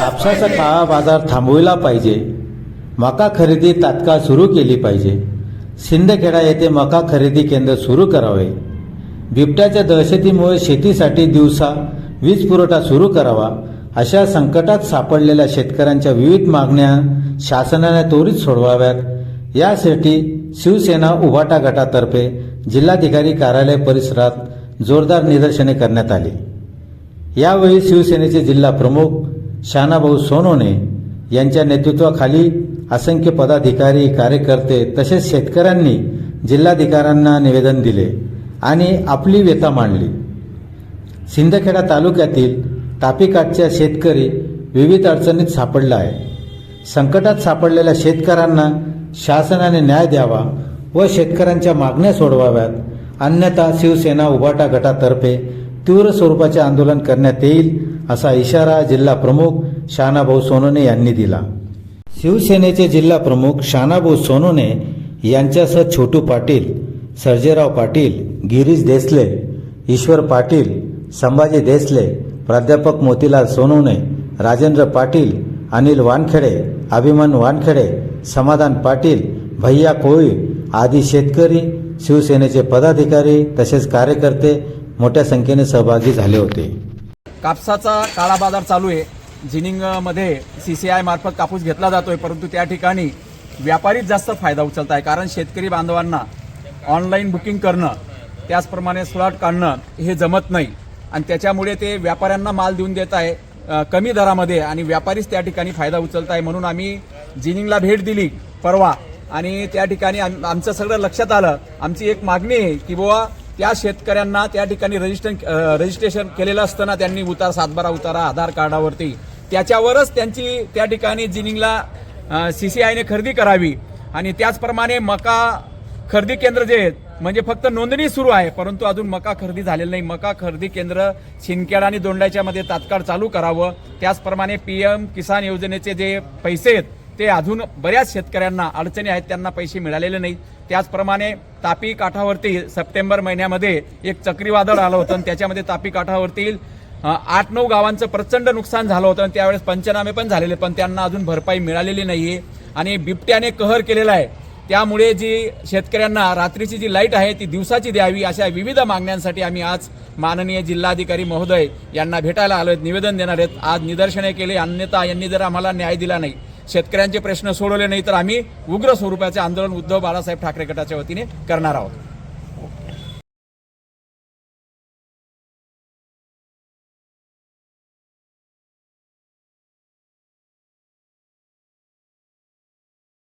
कापसाचा काळा बाजार थांबविला पाहिजे. मका खरेदी तात्काळ सुरू केली पाहिजे. सिंदखेडा येथे मका खरेदी केंद्र सुरू करावे. बिबट्याच्या दहशतीमुळे शेतीसाठी दिवसा वीज पुरवठा सुरू करावा. अशा संकटात सापडलेल्या शेतकऱ्यांच्या विविध मागण्या शासनाने त्वरित सोडवाव्यात. यासाठी शिवसेना उभाटा गटातर्फे जिल्हाधिकारी कार्यालय परिसरात जोरदार निदर्शने करण्यात आली. यावेळी शिवसेनेचे जिल्हा प्रमुख शानाभाऊ सोनोने यांच्या नेतृत्वाखाली असंख्य पदाधिकारी कार्यकर्ते तसेच शेतकऱ्यांनी जिल्हाधिकाऱ्यांना निवेदन दिले आणि आपली व्यथा मांडली. सिंदखेडा तालुक्यातील तापीकाठच्या शेतकरी विविध अडचणीत सापडला आहे. संकटात सापडलेल्या शेतकऱ्यांना शासनाने न्याय द्यावा व शेतकऱ्यांच्या मागण्या सोडवाव्यात. अन्यथा शिवसेना उभाटा गटातर्फे तीव्र स्वरूपाचे आंदोलन करण्यात येईल असा इशारा जिल्हा प्रमुख शहाणाभाऊ सोनोने यांनी दिला. शिवसेनेचे जिल्हा प्रमुख शहाणाभाऊ सोनोने यांच्यासह छोटू पाटील सर्जेराव पाटील गिरीश देसले ईश्वर पाटील संभाजी देसले प्राध्यापक मोतीलाल सोनवणे राजेंद्र पाटील अनिल वानखेडे अभिमन वानखेडे समाधान पाटील भैया कोळी आदी शेतकरी शिवसेनेचे पदाधिकारी तसेच कार्यकर्ते मोठ्या संख्येने सहभागी झाले होते. कापसाचा काळा बाजार चालू आहे. जिनिंगमध्ये सी सी आय मार्फत कापूस घेतला जातोय परंतु त्या ठिकाणी व्यापारीच जास्त फायदा उचलत आहे कारण शेतकरी बांधवांना ऑनलाईन बुकिंग करणं त्याचप्रमाणे स्लॉट काढणं हे जमत नाही. आणि त्याच्यामुळे ते व्यापाऱ्यांना माल देऊन देत आहे कमी दरामध्ये आणि व्यापारीच त्या ठिकाणी फायदा उचलत आहे म्हणून आम्ही जिनिंगला भेट दिली परवा. आणि त्या ठिकाणी आम- आमचं सगळं लक्षात आलं. आमची एक मागणी आहे की बुवा त्या शेतकऱ्यांना त्या ठिकाणी रजिस्टर रजिस्ट्रेशन केलेलं असताना त्यांनी उतार सातबारा उतारा आधार कार्डावरती. त्याच्यावरच त्यांची त्या ठिकाणी जिनिंगला सी सी आयने खरेदी करावी. आणि त्याचप्रमाणे मका खरेदी केंद्र जे आहेत म्हणजे फक्त नोंदणी सुरू आहे परंतु अजून मका खरेदी झालेलं नाही. मका खरेदी केंद्र शिंदखेड आणि दोंडाच्या मध्ये तात्काळ चालू करावं. त्याचप्रमाणे पी एम किसान योजनेचे जे पैसे आहेत ते अजून बऱ्याच शेतकऱ्यांना अडचणी आहेत त्यांना पैसे मिळालेले नाहीत. त्याचप्रमाणे तापी काठावरती सप्टेंबर महिन्यामध्ये एक चक्रीवादळ आलं होतं आणि त्याच्यामध्ये तापी काठावरती आठ नऊ गावांचं प्रचंड नुकसान झालं होतं आणि त्यावेळेस पंचनामे पण झालेले पण त्यांना अजून भरपाई मिळालेली नाहीये. आणि बिबट्याने कहर केलेला आहे. त्यामुळे जी शेतकऱ्यांना रात्रीची जी लाइट आहे ती दिवसाची द्यावी अशा विविध मागण्यांसाठी आम्ही आज माननीय जिल्हाधिकारी महोदय यांना भेटायला आलो आहेत निवेदन देणार आहेत. आज निदर्शने केले. अन्यथा यांनी जर आम्हाला न्याय दिला नाही शेतकऱ्यांचे प्रश्न सोडवले नाही तर आम्ही उग्र स्वरूपाचे आंदोलन उद्धव बाळासाहेब ठाकरे गटाच्या वतीने करणार आहोत.